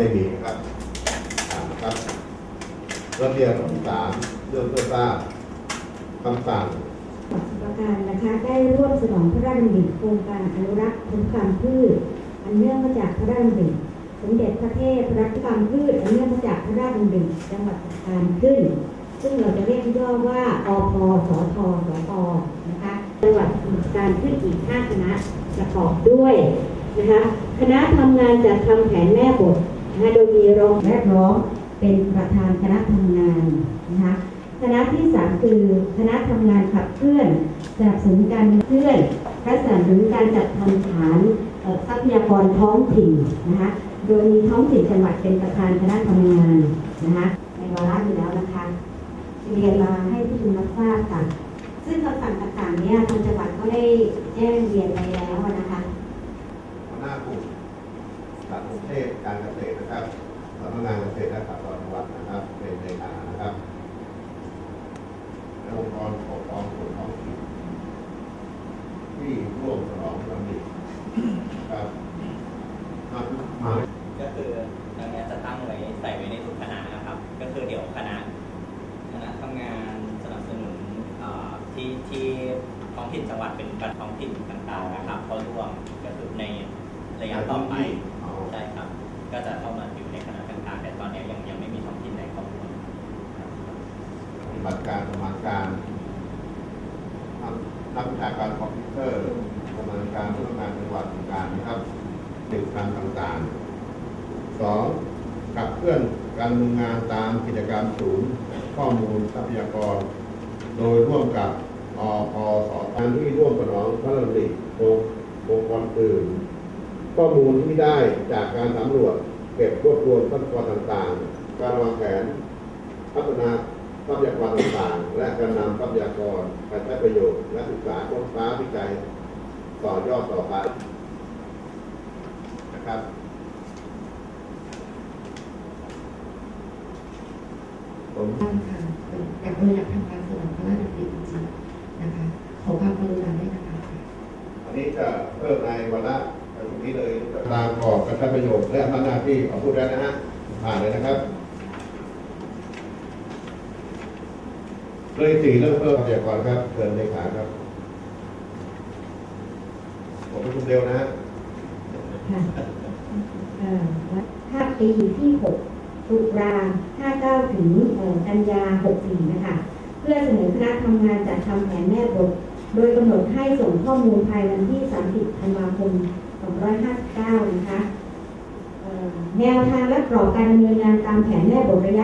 ไม่มีนะครับอ่านนะครับระเบียบที่สามเรื่องเพื่อทราบคำสั่งประการนะคะได้ร่วมสนองพระราชดำริโครงการอนุรักษ์พันธุกรรมพืช อันเนื่องมาจากพระราชดำริสมเด็จพระเทพรัตนกรรมพืชอันเนื่องมาจากพระราชดำริจังหวัดตการขึ้น ซึ่งเราจะเรียกย่อว่าอพสทสปนะคะจังหวัดการขึ้นอีก5คณะประกอบด้วยนะคะคณะทำงานจัดทำแผนแม่บท นะคะโดยมีรองแวดล้อมเป็นประธานคณะทำงานนะคะคณะที่สามคือคณะทำงานขับเคลื่อนสนับสนุนการเคลื่อนและสนับสนุนการจัดทำฐานทรัพยากรท้องถิ่นนะคะโดยมีท้องถิ่นจังหวัดเป็นประธานคณะทำงานนะคะในวาระอยู่แล้วนะคะเรียนมาให้ผู้ชมรับทราบค่ะซึ่งคำสั่งต่างๆเนี้ทางจังหวัดก็ได้แจ้งเรียนไปแล้วนะคะ หัวหน้ากลุ่มสารกรุง เทพการเกษตรนะครับสำนักงานเกษตรและสหกรณ์จังหวัดนะครับเป็นในฐานะนะครับและองค์กรปกครองส่วนท้องถิ่นที่ร่วมฉลองวันเด็กครับมามาก็คือตรงนี้จะตั้งไว้ใส่ไว้ในทุกคณะนะครับ ก็คือเดี๋ยวคณะคณะทำงานสนับสนุนที่ที่ท้องถิ่นจังหวัดเป็นการท้องถิ่นต่างๆนะครับ บัติการประมาณการนักวิชาการคอมพิวเตอร์ประมาณการพนักงานจังหวัดการนะครับหนึ่งการต่างๆสองขับเคลื่อนการดำเนินงานตามกิจกรรมศูนย์ข้อมูลทรัพยากร โดยร่วมกับอพสการที่ร่วมสนองพระราชดำริองค์องค์กรอื่น ข้อมูลที่ได้จากการสำรวจเก็บรวบรวมทรัพยากรต่างๆ การวางแผนพัฒนา ทรัพยากรต่างๆ และการนำทรัพยากรไปใช้ประโยชน์และศึกษาค้นคว้าวิจัยต่อยอดต่อไปนะครับผมบ้างค่ะอยากเราอยากทำการสนองพระราชดำริจริงๆนะคะขอความกรุณาด้วยนะคะอันนี้จะเพิ่มในวันละตรงนี้เลยตามกรอบการใช้ประโยชน์และอำนาจหน้าที่ของผู้ได้นะฮะผ่านเลยนะครับ เลยสี่เรื่องเพิ่มทรัพยากรครับเชิญเลขาครับผมเป็นคุณเดียวนะฮะค่ะอ่อถ้าปีที่6ตุลา59ถึงเอ่อกันยา64นะคะ เพื่อเสนอคณะทำงานจัดทำแผนแม่บท โดยกำหนดให้ส่งข้อมูลภายวันที่30ธันวาคม2559นะคะเอ่อแนวทางและกรอบการดำเนินงานตามแผนแม่บทระยะ